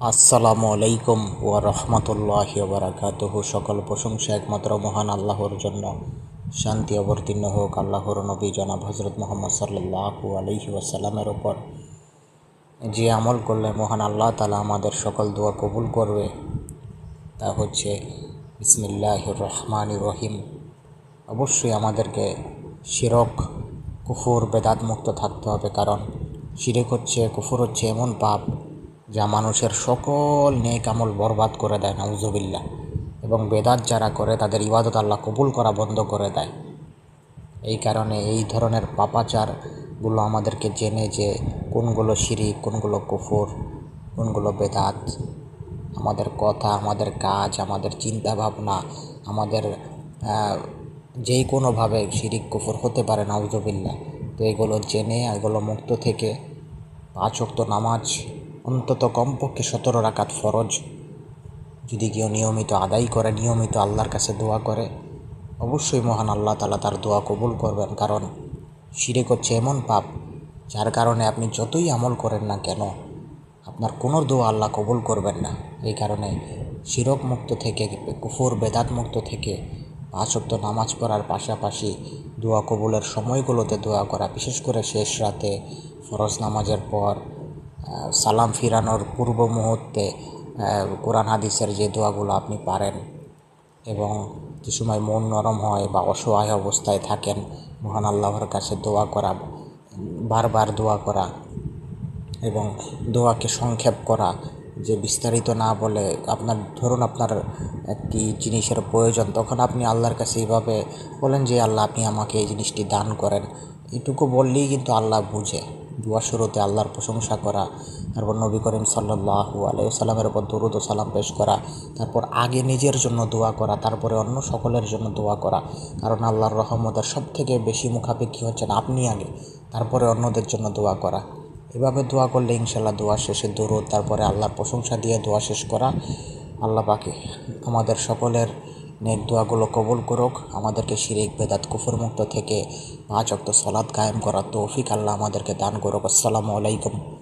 আসসালামু আলাইকুম ওয়া রহমতুল্লাহি বারাকাতুহ। সকল প্রশংসা একমাত্র মহান আল্লাহর জন্য। শান্তি অবতীর্ণ হোক আল্লাহর নবী জনাব হজরত মোহাম্মদ সাল্লাল্লাহু আলাইহি ওয়াসাল্লামের ওপর যে আমল করলে মহান আল্লাহ তালা আমাদের সকল দোয়া কবুল করবে, তা হচ্ছে বিসমিল্লাহ রহমান রহিম। অবশ্যই আমাদেরকে শিরক, কুফুর বেদাত মুক্ত থাকতে হবে, কারণ শিরেক হচ্ছে, কুফুর হচ্ছে এমন পাপ যা মানুষের সকল নেক আমল বরবাদ করে দেয় নাউজুবিল্লা এবং বেদাত যারা করে, তাদের ইবাদত আল্লাহ কবুল করা বন্ধ করে দেয়। এই কারণে এই ধরনের পাপাচারগুলো আমাদেরকে জেনে যে কোনগুলো শিরিক, কোনগুলো কুফুর, কোনগুলো বেদাত। আমাদের কথা, আমাদের কাজ, আমাদের চিন্তা ভাবনা আমাদের যেই কোনোভাবে শিরিক, কুফর হতে পারে নাউজুবিল্লা তো এগুলো জেনে, এগুলো মুক্ত থেকে পাঁচ নামাজ অন্তত কমপক্ষে সতেরো রাকাত ফরজ। যদি কেউ নিয়মিত আদায় করে, নিয়মিত আল্লাহর কাছে দোয়া করে, অবশ্যই মহান আল্লাহ তালা তার দোয়া কবুল করবেন। কারণ শিরিক হচ্ছে এমন পাপ, যার কারণে আপনি যতই আমল করেন না কেন, আপনার কোনো দোয়া আল্লাহ কবুল করবেন না। এই কারণে শিরক মুক্ত থেকে, কুফুর, বেদাত মুক্ত থেকে ওয়াক্ত নামাজ পড়ার পাশাপাশি দোয়া কবুলের সময়গুলোতে দোয়া করা, বিশেষ করে শেষ রাতে ফরজ নামাজের পর সালাম ফিরানোর পূর্ব মুহূর্তে কোরআন হাদিসের যে দোয়াগুলো আপনি পারেন এবং যে সময় মন নরম হয় বা অসহায় অবস্থায় থাকেন, মহান আল্লাহর কাছে দোয়া করা, বারবার দোয়া করা এবং দোয়াকে সংক্ষেপ করা, যে বিস্তারিত না বলে আপনার, ধরুন আপনার একটি জিনিসের প্রয়োজন, তখন আপনি আল্লাহর কাছে এইভাবে বলেন যে, আল্লাহ, আপনি আমাকে এই জিনিসটি দান করেন। এটুকু বললেই কিন্তু আল্লাহ বুঝে। দোয়া শুরুতে আল্লাহর প্রশংসা করা, তারপর নবী করিম সাল্লাহু আলাইসাল্লামের উপর দরুদ সালাম পেশ করা, তারপর আগে নিজের জন্য দোয়া করা, তারপরে অন্য সকলের জন্য দোয়া করা। কারণ আল্লাহর রহমতের সব থেকে বেশি মুখাপেক্ষি হচ্ছেন আপনি আগে, তারপরে অন্যদের জন্য দোয়া করা। এভাবে দোয়া করলে ইনশাল্লাহ দোয়া শেষে দরুদ, তারপরে আল্লাহর প্রশংসা দিয়ে দোয়া শেষ করা। আল্লাহ পাকে, আমাদের সকলের নেক দোয়াগুলো কবুল করুক, আমাদেরকে শিরিক, বেদাত কুফর মুক্ত থেকে পাঁচ অক্ত সলাদ কায়েম করা তৌফিক আল্লাহ আমাদেরকে দান করুক। আসসালামু আলাইকুম।